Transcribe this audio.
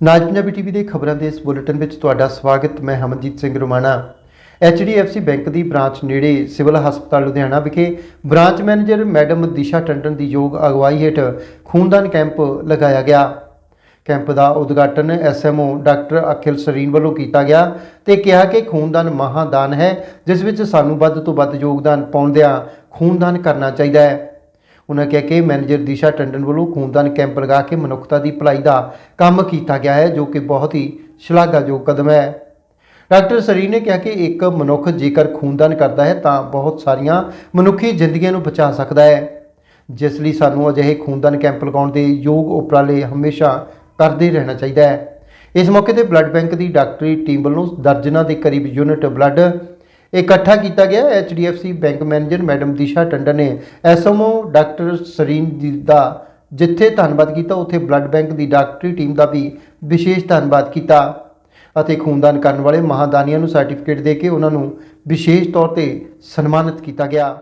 ਨਾਜ Punjabi TV ਦੇ ਖਬਰਾਂ ਦੇ ਇਸ ਬੁਲੇਟਿਨ ਵਿੱਚ ਤੁਹਾਡਾ ਸਵਾਗਤ, ਮੈਂ ਹਮਨਜੀਤ ਸਿੰਘ ਰੋਮਾਣਾ। HDFC ਬੈਂਕ ਦੀ ਬ੍ਰਾਂਚ ਨੇੜੇ ਸਿਵਲ ਹਸਪਤਾਲ ਲੁਧਿਆਣਾ ਵਿਖੇ ਬ੍ਰਾਂਚ ਮੈਨੇਜਰ ਮੈਡਮ ਦਿਸ਼ਾ ਟੰਡਨ ਦੀ ਯੋਗ ਅਗਵਾਈ ਹੇਠ ਖੂਨਦਾਨ ਕੈਂਪ ਲਗਾਇਆ ਗਿਆ। ਕੈਂਪ ਦਾ ਉਦਘਾਟਨ ਐਸਐਮਓ ਡਾਕਟਰ ਅਖਿਲ ਸਰੀਨ ਵੱਲੋਂ ਕੀਤਾ ਗਿਆ ਤੇ ਕਿਹਾ ਕਿ ਖੂਨਦਾਨ ਮਹਾਦਾਨ ਹੈ, ਜਿਸ ਵਿੱਚ ਸਾਨੂੰ ਵੱਧ ਤੋਂ ਵੱਧ ਯੋਗਦਾਨ ਪਾਉਂਦਿਆਂ ਖੂਨਦਾਨ ਕਰਨਾ ਚਾਹੀਦਾ ਹੈ। ਉਹਨਾਂ ਕਿਹਾ ਕਿ ਮੈਨੇਜਰ ਦਿਸ਼ਾ ਟੰਡਨ ਵੱਲੋਂ ਖੂਨਦਾਨ ਕੈਂਪ ਲਗਾ ਕੇ ਮਨੁੱਖਤਾ ਦੀ ਭਲਾਈ ਦਾ ਕੰਮ ਕੀਤਾ ਗਿਆ ਹੈ, ਜੋ ਕਿ ਬਹੁਤ ਹੀ ਸ਼ਲਾਘਾਯੋਗ ਕਦਮ ਹੈ। ਡਾਕਟਰ ਸਰੀ ਨੇ ਕਿਹਾ ਕਿ ਇੱਕ ਮਨੁੱਖ ਜੇਕਰ ਖੂਨਦਾਨ ਕਰਦਾ ਹੈ, ਤਾਂ ਬਹੁਤ ਸਾਰੀਆਂ ਮਨੁੱਖੀ ਜ਼ਿੰਦਗੀਆਂ ਨੂੰ ਬਚਾ ਸਕਦਾ ਹੈ। ਜਿਸ ਲਈ ਸਾਨੂੰ ਅਜਿਹੇ ਖੂਨਦਾਨ ਕੈਂਪ ਲਗਾਉਣ ਦੇ ਯੋਗ ਉਪਰਾਲੇ ਹਮੇਸ਼ਾ ਕਰਦੇ ਰਹਿਣਾ ਚਾਹੀਦਾ ਹੈ। ਇਸ ਮੌਕੇ ਤੇ ਬਲੱਡ ਬੈਂਕ ਦੀ ਡਾਕਟਰੀ ਟੀਮ ਵੱਲੋਂ ਦਰਜਨਾਂ ਦੇ ਕਰੀਬ ਯੂਨਿਟ ਬਲੱਡ ਇਕੱਠਾ ਕੀਤਾ ਗਿਆ। HDFC ਬੈਂਕ ਮੈਨੇਜਰ ਮੈਡਮ ਦਿਸ਼ਾ ਟੰਡਨ ਨੇ ਐਸਐਮਓ ਡਾਕਟਰ ਸਰੀਨ ਜੀ ਦਾ ਜਿੱਥੇ ਧੰਨਵਾਦ ਕੀਤਾ, ਉੱਥੇ ਬਲੱਡ ਬੈਂਕ ਦੀ ਡਾਕਟਰੀ ਟੀਮ ਦਾ ਵੀ ਵਿਸ਼ੇਸ਼ ਧੰਨਵਾਦ ਕੀਤਾ ਅਤੇ ਖੂਨਦਾਨ ਕਰਨ ਵਾਲੇ ਮਹਾਦਾਨੀਆਂ ਨੂੰ ਸਰਟੀਫਿਕੇਟ ਦੇ ਕੇ ਉਹਨਾਂ ਨੂੰ ਵਿਸ਼ੇਸ਼ ਤੌਰ ਤੇ ਸਨਮਾਨਿਤ ਕੀਤਾ ਗਿਆ।